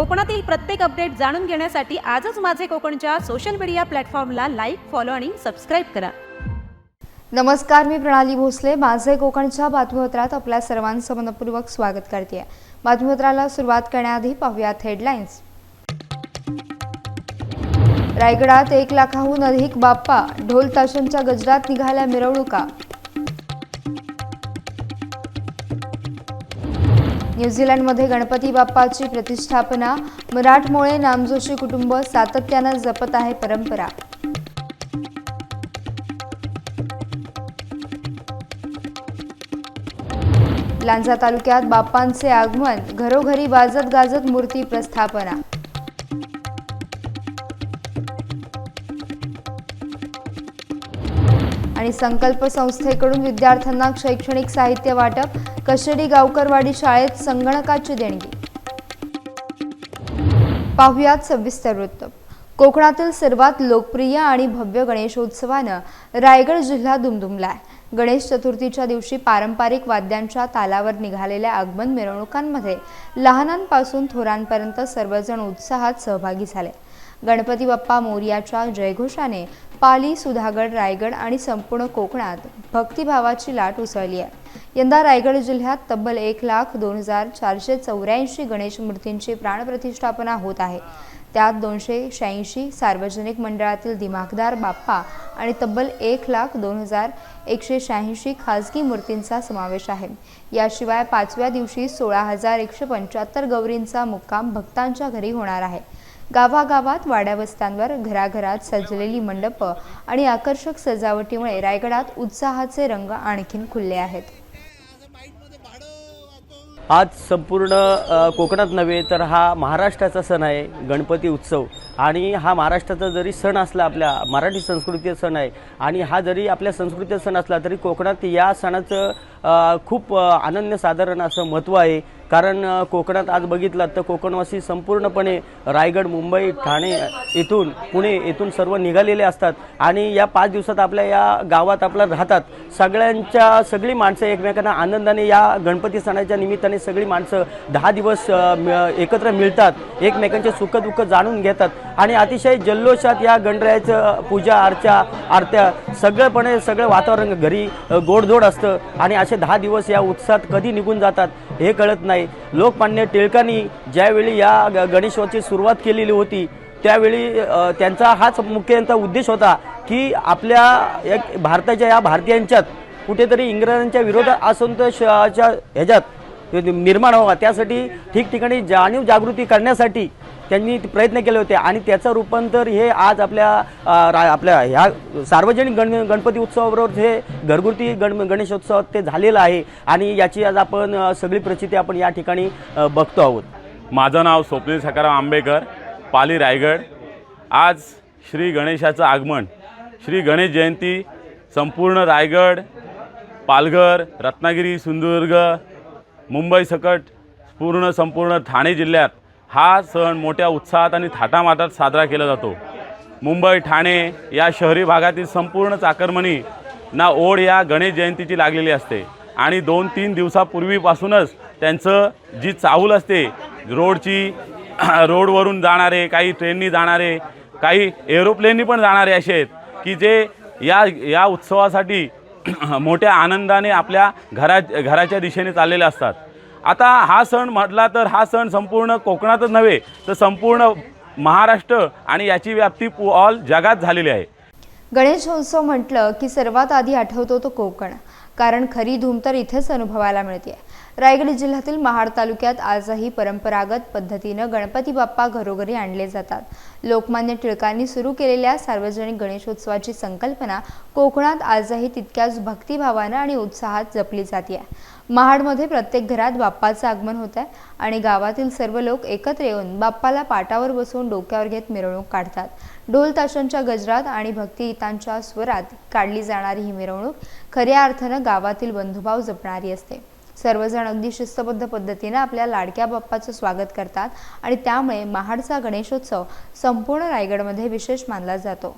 कोकणातील प्रत्येक अपडेट जाणून घेण्यासाठी आजच माझे कोकणच्या सोशल मीडिया प्लॅटफॉर्मला लाईक फॉलो आणि सबस्क्राईब करा. नमस्कार मी प्रणाली भोसले. माझे कोकणच्या बातमीपत्रात आपल्या सर्वांचं मनपूर्वक स्वागत करते बातमीपत्राला सुरुवात करण्याआधी पाहूयात हेडलाईन्स रायगडात एक लाखाहून अधिक बाप्पा ढोल ताशांच्या गजरात निघाल्या मिरवणुका. न्यूझीलंडमध्ये गणपती बाप्पाची प्रतिष्ठापना. मराठमोळे नामजोशी कुटुंब सातत्यानं जपत आहे परंपरा. लांजा तालुक्यात बाप्पांचे आगमन घरोघरी वाजत गाजत मूर्ती प्रस्थापना. आणि संकल्प संस्थेकडून विद्यार्थ्यांना शैक्षणिक साहित्य वाटप कशेडी गावकरवाडी शाळेत संगणकाची देणगी. पाहुयात सविस्तर वृत्त. कोकणातील सर्वात लोकप्रिय आणि भव्य गणेशोत्सवानं रायगड जिल्हा दुमदुमलाय. गणेश चतुर्थीच्या दिवशी पारंपरिक वाद्यांच्या तालावर निघालेल्या आगमन मिरवणुकांमध्ये लहानांपासून थोरांपर्यंत सर्वजण उत्साहात सहभागी झाले. गणपती बाप्पा मोर्याच्या जयघोषाने पाली सुधागड रायगड आणि संपूर्ण कोकणात भक्तिभावाची लाट उसळली आहे. यंदा रायगड जिल्ह्यात तब्बल एक लाख दोन हजार चारशे चौऱ्याऐंशी गणेश मूर्तींची प्राणप्रतिष्ठापना होत आहे. त्यात दोनशे शहाऐंशी सार्वजनिक मंडळातील दिमाखदार बाप्पा आणि तब्बल एक लाख दोन हजार एकशे शहाऐंशी खाजगी मूर्तींचा समावेश आहे. याशिवाय पाचव्या दिवशी सोळा हजार एकशे पंच्याहत्तर गौरींचा मुक्काम भक्तांच्या घरी होणार आहे. गावागावात वाड्यावस्त्यांवर घराघरात सजलेली मंडप आणि आकर्षक सजावटीमुळे रायगडात उत्साहाचे रंग आणखीन खुलले आहेत. आज संपूर्ण कोकणात नव्हे तर हा महाराष्ट्राचा सण आहे गणपती उत्सव. आणि हा महाराष्ट्राचा जरी सण असला आपल्या मराठी संस्कृतीचा सण आहे आणि हा जरी आपल्या संस्कृतीचा सण असला तरी कोकणात या सणाचं खूप अनन्यसाधारण असं महत्त्व आहे. कारण कोकणात आज बघितलात तर कोकणवासी संपूर्णपणे रायगड मुंबई ठाणे इथून पुणे इथून सर्व निघालेले असतात. आणि या पाच दिवसात आपल्या या गावात आपल्या राहतात. सगळ्यांच्या सगळी माणसं एकमेकांना आनंदाने या गणपती सणाच्या निमित्ताने सगळी माणसं दहा दिवस एकत्र मिळतात. एकमेकांचे सुखदुःख जाणून घेतात. आणि अतिशय जल्लोषात या गणरायाचं पूजा अर्चा आरत्या सगळंपणे सगळं वातावरण घरी गोडधोड असतं. आणि असे दहा दिवस या उत्साहात कधी निघून जातात हे कळत नाही. लोकमान्य टिळकांनी ज्यावेळी या ग- गणेशोत्सवाची सुरुवात केलेली होती त्यावेळी त्यांचा हाच मुख्य उद्देश होता की आपल्या एक भारताच्या या भारतीयांच्यात कुठेतरी इंग्रजांच्या विरोधात असंतोषाच्या ह्याच्यात निर्माण व्हावा. त्यासाठी ठिकठिकाणी जाणीव जागृती करण्यासाठी त्यांनी प्रयत्न केले होते. आणि त्याचं रूपांतर हे आज आपल्या रा- आपल्या ह्या सार्वजनिक गण गणपती उत्सवाबरोबर हे घरगुती गण गणेशोत्सवात ते झालेलं आहे. आणि याची आज आपण सगळी प्रचिती आपण या ठिकाणी बघतो आहोत. माझं नाव स्वप्नील सकाराम आंबेकर पाली रायगड. आज श्री गणेशाचं आगमन. श्री गणेश जयंती संपूर्ण रायगड पालघर रत्नागिरी सिंधुदुर्ग मुंबई सकट पूर्ण संपूर्ण ठाणे जिल्ह्यात हा सण मोठ्या उत्साहात आणि थाटामाटात साजरा केला जातो. मुंबई ठाणे या शहरी भागातील संपूर्ण चाकरमणी ना ओढ या गणेश जयंतीची लागलेली असते. आणि दोन तीन दिवसापूर्वीपासूनच त्यांचं जी चाहूल असते रोडची रोडवरून जाणारे काही ट्रेननी जाणारे काही एरोप्लेननी पण जाणारे असे आहेत की जे या या उत्सवासाठी मोठ्या आनंदाने आपल्या घरा घराच्या दिशेने चाललेले असतात. आता हा सण म्हटला तर हा सण संपूर्ण कोकणातच नव्हे तर संपूर्ण महाराष्ट्र आणि याची व्याप्ती ऑल जगात झालेली आहे. गणेशोत्सव म्हटलं की सर्वात आधी आठवतो तो कोकण कारण खरी धूम तर इथेच अनुभवायला मिळते. रायगड जिल्ह्यातील महाड तालुक्यात आजही परंपरागत पद्धतीनं गणपती बाप्पा घरोघरी आणले जातात. लोकमान्य टिळकांनी सुरू केलेल्या सार्वजनिक गणेशोत्सवाची संकल्पना कोकणात आजही तितक्याच भक्तिभावानं आणि उत्साहात जपली जाते. महाडमध्ये प्रत्येक घरात बाप्पाचं आगमन होत आहे आणि गावातील सर्व लोक एकत्र येऊन बाप्पाला पाटावर बसवून डोक्यावर घेत मिरवणूक काढतात. ढोल ताशांच्या गजरात आणि भक्तिगीतांच्या स्वरात काढली जाणारी ही मिरवणूक खऱ्या अर्थानं गावातील बंधुभाव जपणारी असते. सर्वजण अगदी शिस्तबद्ध पद्धतीनं आपल्या लाडक्या बाप्पाचं स्वागत करतात आणि त्यामुळे महाडचा गणेशोत्सव संपूर्ण रायगडमध्ये विशेष मानला जातो.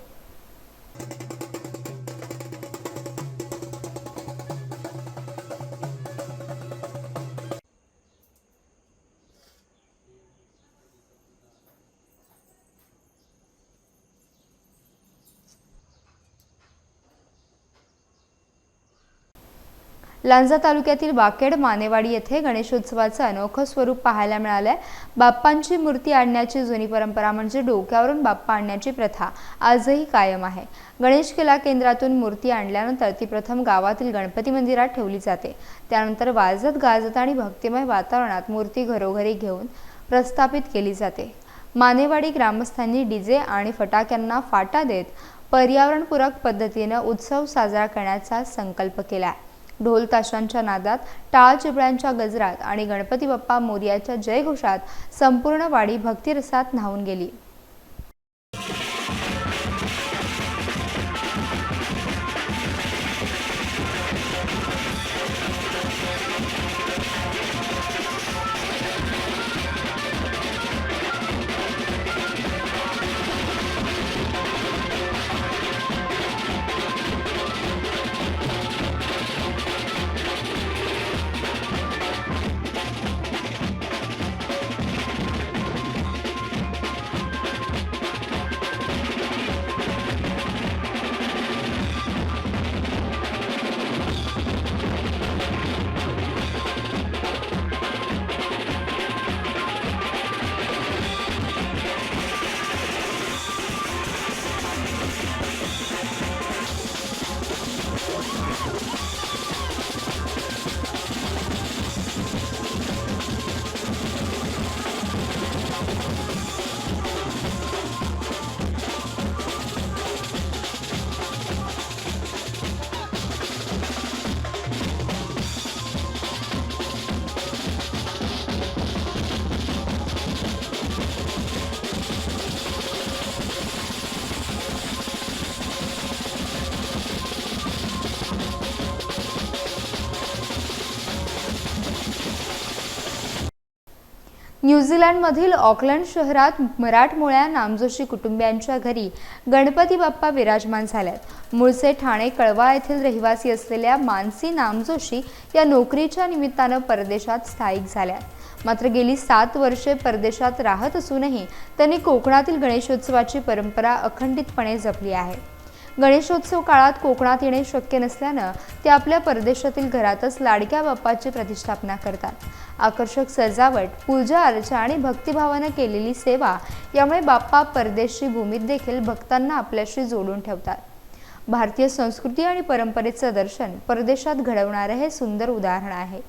लांजा तालुक्यातील बाकेड मानेवाडी येथे गणेशोत्सवाचं अनोखं स्वरूप पाहायला मिळालंय. बाप्पांची मूर्ती आणण्याची जुनी परंपरा म्हणजे डोक्यावरून बाप्पा आणण्याची प्रथा आजही कायम आहे. गणेश कला केंद्रातून मूर्ती आणल्यानंतर ती प्रथम गावातील गणपती मंदिरात ठेवली जाते. त्यानंतर वाजत गाजत आणि भक्तिमय वातावरणात मूर्ती घरोघरी घेऊन प्रस्थापित केली जाते. मानेवाडी ग्रामस्थांनी डीजे आणि फटाक्यांना फाटा देत पर्यावरणपूरक पद्धतीनं उत्सव साजरा करण्याचा संकल्प केला आहे ढोल ताशांच्या नादात टाळ चिपळ्यांच्या गजरात आणि गणपती बाप्पा मोर्याच्या जयघोषात संपूर्ण वाडी भक्तिरसात न्हावून गेली. न्यूझीलंडमधील ऑकलंड शहरात मराठमोळ्या नामजोशी कुटुंबियांच्या घरी गणपती बाप्पा विराजमान झाल्यात. मूळचे ठाणे कळवा येथील रहिवासी असलेल्या मानसी नामजोशी या नोकरीच्या निमित्तानं परदेशात स्थायिक झाल्यात. मात्र गेली सात वर्षे परदेशात राहत असूनही त्यांनी कोकणातील गणेशोत्सवाची परंपरा अखंडितपणे जपली आहे. गणेशोत्सव काळात कोकणात येणे शक्य नसल्यानं ते आपल्या परदेशातील घरातच लाडक्या बाप्पाची प्रतिष्ठापना करतात. आकर्षक सजावट पूजा अर्चा आणि भक्तिभावानं केलेली सेवा यामुळे बाप्पा परदेशी भूमीत देखील भक्तांना आपल्याशी जोडून ठेवतात. भारतीय संस्कृती आणि परंपरेचं दर्शन परदेशात घडवणारं हे सुंदर उदाहरण आहे.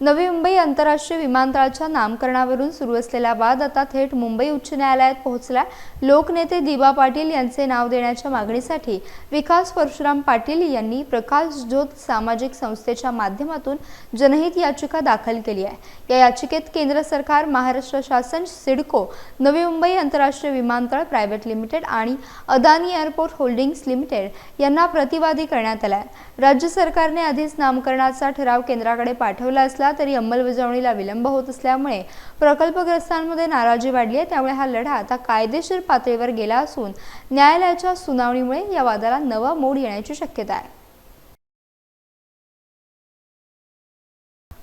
नवी मुंबई आंतरराष्ट्रीय विमानतळाच्या नामकरणावरून सुरू असलेला वाद आता थेट मुंबई उच्च न्यायालयात पोहोचला लोकनेते दिबा पाटील यांचे नाव देण्याच्या मागणीसाठी विकास परशुराम पाटील यांनी प्रकाश ज्योत सामाजिक संस्थेच्या माध्यमातून जनहित याचिका दाखल केली आहे. या याचिकेत केंद्र सरकार महाराष्ट्र शासन सिडको नवी मुंबई आंतरराष्ट्रीय विमानतळ प्रायव्हेट लिमिटेड आणि अदानी एअरपोर्ट होल्डिंग्स लिमिटेड यांना प्रतिवादी करण्यात आला राज्य सरकारने आधीच नामकरणाचा ठराव केंद्राकडे पाठवला असला तरी अंमलबजावणीला विलंब होत असल्यामुळे प्रकल्पग्रस्तांमध्ये नाराजी वाढली आहे. त्यामुळे हा लढा आता कायदेशीर पातळीवर गेला असून न्यायालयाच्या सुनावणीमुळे या वादाला नवा मोड येण्याची शक्यता आहे.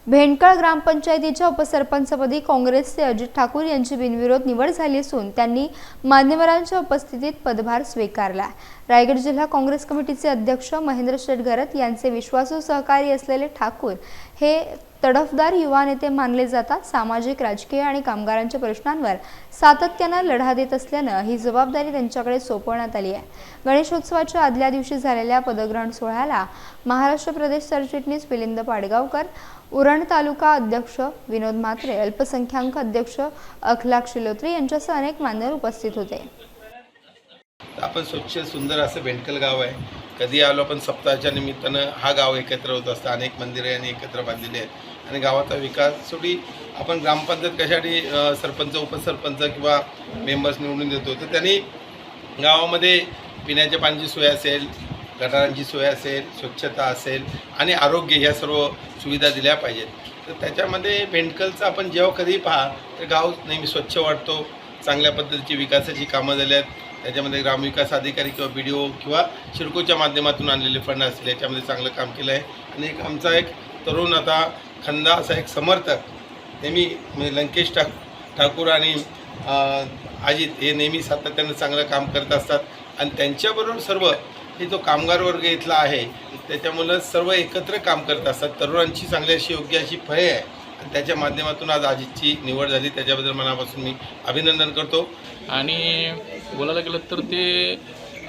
भेंडकळ ग्रामपंचायतीच्या उपसरपंचपदी काँग्रेसचे अजित ठाकूर यांची बिनविरोध निवड झाली असून त्यांनी मान्यवरांच्या उपस्थितीत पदभार स्वीकारला रायगड जिल्हा काँग्रेस कमिटीचे अध्यक्ष महेंद्र शेटघरत यांचे विश्वासू सहकारी असलेले ठाकूर हे तडफदार युवा नेते मानले जातात सामाजिक राजकीय आणि कामगारांच्या प्रश्नांवर सातत्यानं लढा देत असल्यानं ही जबाबदारी त्यांच्याकडे सोपवण्यात आली आहे. गणेशोत्सवाच्या आदल्या दिवशी झालेल्या पदग्रहण सोहळ्याला महाराष्ट्र प्रदेश सरचिटणीस मिलिंद पाडगावकर उरण तालुका अध्यक्ष विनोद म्हात्रे अल्पसंख्याक अध्यक्ष अखलाक शिलोत्रे यांच्यासह अनेक मान्यवर उपस्थित होते. आपण स्वच्छ सुंदर असं भेंडकल गाव आहे. कधी आलो आपण सप्ताहाच्या निमित्तानं हा गाव एकत्र होत असतं. अनेक मंदिरे आणि एकत्र बांधलेली आहेत. आणि गावाचा विकास. शेवटी आपण ग्रामपंचायत कशासाठी सरपंच उपसरपंच किंवा मेंबर्स निवडून देतो तर त्यांनी गावामध्ये पिण्याच्या पाण्याची सोय असेल गटारांची सोय असेल स्वच्छता असेल आणि आरोग्य ह्या सर्व सुविधा दिल्या पाहिजेत. तर त्याच्यामध्ये भेंडकलचं आपण जेव्हा कधी पहा तर गाव नेहमी स्वच्छ वाटतो चांगल्या पद्धतीची विकासाची कामं झाली आहेत. त्याच्यामध्ये ग्रामविकास अधिकारी किंवा बी डी ओ किंवा शिडकोच्या माध्यमातून आणलेले फंड असतील याच्यामध्ये चांगलं काम केलं आहे. आणि एक आमचा एक तरुण आता खंदा असा एक समर्थक. नेहमी म्हणजे लंकेश ठाक ठाकूर आणि अजित हे नेहमी सातत्यानं चांगलं काम करत असतात. आणि त्यांच्याबरोबर सर्व हे जो कामगार वर्ग इथला आहे त्याच्यामुळं सर्व एकत्र काम करत असतात. तरुणांची चांगली अशी योग्य अशी फळे आहे. आणि त्याच्या माध्यमातून आज अजितची निवड झाली. त्याच्याबद्दल मनापासून मी अभिनंदन करतो. आणि बोलायला गेलं तर ते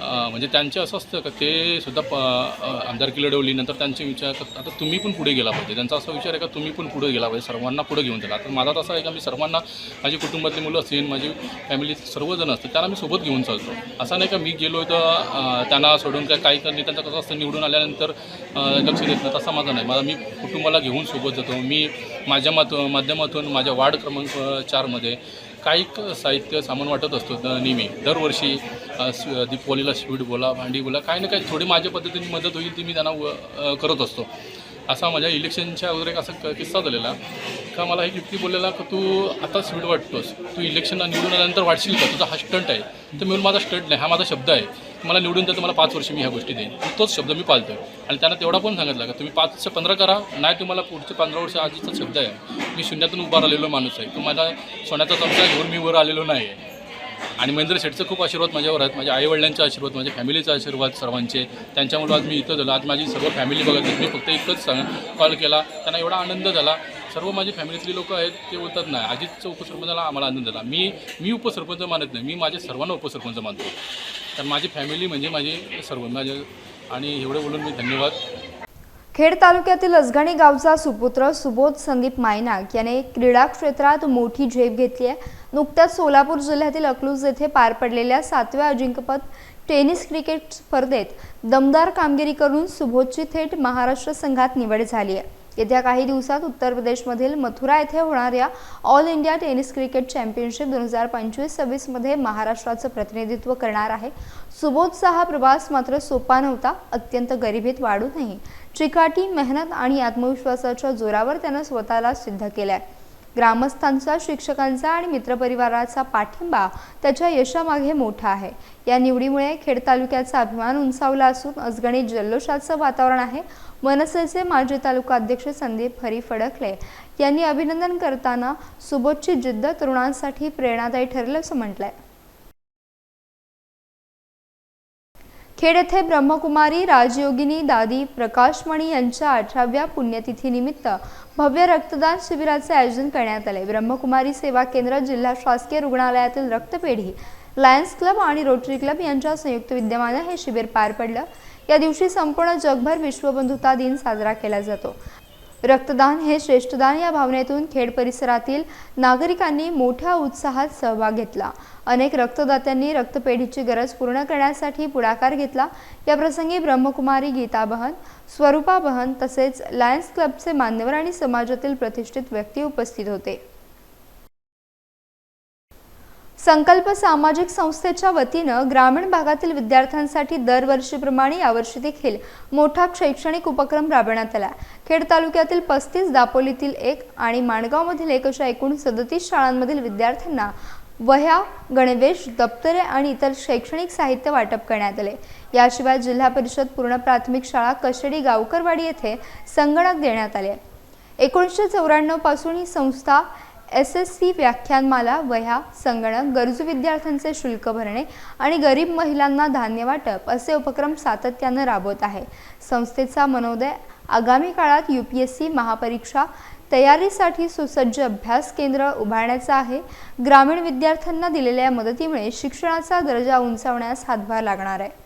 म्हणजे त्यांचे असं असतं का ते सुद्धा प अं, आमदारकी लढवली नंतर त्यांचे विचार आता तुम्ही पण पुढे गेला पाहिजे. त्यांचा असा विचार आहे का तुम्ही पण पुढे गेला पाहिजे सर्वांना पुढे घेऊन गेला तर माझा तसा आहे का मी सर्वांना माझी कुटुंबातली मुलं असतील माझी फॅमिली सर्वजण असतील त्यांना मी सोबत घेऊन चालतो. असं नाही का मी गेलो तर त्यांना सोडून काय काही करणे त्यांचं कसं असतं निवडून आल्यानंतर लक्ष देत नाही तसा माझा नाही. माझा मी कुटुंबाला घेऊन सोबत जातो. मी माझ्या मात माध्यमातून माझ्या वार्ड क्रमांक चारमध्ये काही साहित्य सामान वाटत असतो नेहमी. दरवर्षी दीपवलीला दीपावलीला स्वीट बोला भांडी बोला काही ना काही थोडी माझ्या पद्धतीने मदत होईल ती मी त्यांना व- करत असतो. असा माझ्या इलेक्शनच्या अगोदर एक असा क- किस्सा झालेला. का मला एक व्यक्ती बोललेला की तू आता स्वीट वाटतोस? तू इलेक्शनला निवडून आल्यानंतर वाटशील का? तुझा हा स्टंट आहे. तर मी माझा स्टंट नाही हा माझा शब्द आहे. मला निवडून द्या तर पाच वर्ष मी ह्या गोष्टी देईन. तोच शब्द मी पाळतो आणि त्यांना तेवढा पण सांगितलं का तुम्ही पाचशे पंधरा करा. नाही तुम्हाला पुढचे पंधरा वर्ष आधीचा शब्द आहे. मी शून्यातून उभा राहिलेलो माणूस आहे. तो माझा सोन्याचा चमचा घेऊन मी वर आलेलो नाही आहे आणि महेंद्र शेठचं खूप आशीर्वाद माझ्यावर आहेत. माझ्या आईवडिलांचे आशीर्वाद माझ्या फॅमिलीचा आशीर्वाद सर्वांचे. त्यांच्यामुळे आज मी इथं झालो. आज माझी सर्व फॅमिली बघत मी फक्त एकच सांग कॉल केला. त्यांना एवढा आनंद झाला. सर्व माझी फॅमिलीतली लोक आहेत ते बोलतात नाही अजितचं उपसरपंचाला आम्हाला आनंद झाला. मी मी उपसरपंच मानत नाही. मी माझ्या सर्वांना उपसरपंच मानतो. तर माझी फॅमिली म्हणजे माझे सर्व माझे आणि एवढं बोलून मी धन्यवाद. खेड तालुक्यातील असगाणी गावचा सुपुत्र सुबोध संदीप मायनाक याने क्रीडा क्षेत्रात मोठी झेप घेतली आहे. नुकत्याच सोलापूर जिल्ह्यातील अकलूज येथे पार पडलेल्या सातव्या अजिंक्यपद टेनिस क्रिकेट स्पर्धेत दमदार कामगिरी करून सुबोधची थेट महाराष्ट्र संघात निवड झाली आहे. येत्या काही दिवसात उत्तर प्रदेशमधील मथुरा येथे होणाऱ्या all India tennis cricket championship दोन हजार पंचवीस सव्वीसमध्ये महाराष्ट्राचं प्रतिनिधित्व करणार आहे. सुबोधचा हा प्रवास मात्र सोपा नव्हता अत्यंत गरिबीत वाढूनही. चिकाटी मेहनत आणि आत्मविश्वासाच्या जोरावर त्यानं स्वतःला सिद्ध केलं आहे ग्रामस्थांचा शिक्षकांचा आणि मित्रपरिवाराचा पाठिंबा त्याच्या यशामागे मोठा आहे. या निवडीमुळे खेड तालुक्याचा अभिमान उंचावला असून अजगणित जल्लोषाचं वातावरण आहे. मनसेचे माजी तालुका अध्यक्ष संदीप हरी फडकले यांनी अभिनंदन करताना सुबोधची जिद्द तरुणांसाठी प्रेरणादायी ठरलं असं म्हटलंय. खेड येथे ब्रह्मकुमारी राजयोगिनी दादी प्रकाशमणी यांच्या अठराव्या पुण्यतिथीनिमित्त भव्य रक्तदान शिबिराचे आयोजन करण्यात आले. ब्रह्मकुमारी सेवा केंद्र जिल्हा शासकीय रुग्णालयातील रक्तपेढी लायन्स क्लब आणि रोटरी क्लब यांच्या संयुक्त विद्यमाने हे शिबिर पार पडलं. या दिवशी संपूर्ण जगभर विश्वबंधुता दिन साजरा केला जातो. रक्तदान हे श्रेष्ठदान या भावनेतून खेड परिसरातील नागरिकांनी मोठ्या उत्साहात सहभाग घेतला. अनेक रक्तदात्यांनी रक्तपेढीची गरज पूर्ण करण्यासाठी पुढाकार घेतला. या प्रसंगी ब्रह्मकुमारी गीता बहन स्वरूपा बहन तसेच लायन्स क्लबचे मान्यवर आणि समाजातील प्रतिष्ठित व्यक्ती उपस्थित होते. संकल्प सामाजिक संस्थेच्या वतीनं ग्रामीण भागातील विद्यार्थ्यांसाठी दरवर्षीप्रमाणे यावर्षी देखील मोठा शैक्षणिक उपक्रम राबवण्यात आला. खेड तालुक्यातील पस्तीस दापोलीतील एक आणि माणगावमधील एक अशा एकूण सदतीस शाळांमधील विद्यार्थ्यांना वह्या गणवेश दप्तरे आणि इतर शैक्षणिक साहित्य वाटप करण्यात आले. याशिवाय जिल्हा परिषद पूर्ण प्राथमिक शाळा कशेडी गावकरवाडी येथे संगणक देण्यात आले. एकोणीसशे चौऱ्याण्णवपासून ही संस्था एस एस सी व्याख्यानमाला वह्या संगणक गरजू विद्यार्थ्यांचे शुल्क भरणे आणि गरीब महिलांना धान्य वाटप असे उपक्रम सातत्यानं राबवत आहे. संस्थेचा मनोदय आगामी काळात यू पी एस सी महापरीक्षा तयारीसाठी सुसज्ज अभ्यास केंद्र उभारण्याचा आहे. ग्रामीण विद्यार्थ्यांना दिलेल्या मदतीमुळे शिक्षणाचा दर्जा उंचावण्यास हातभार लागणार आहे.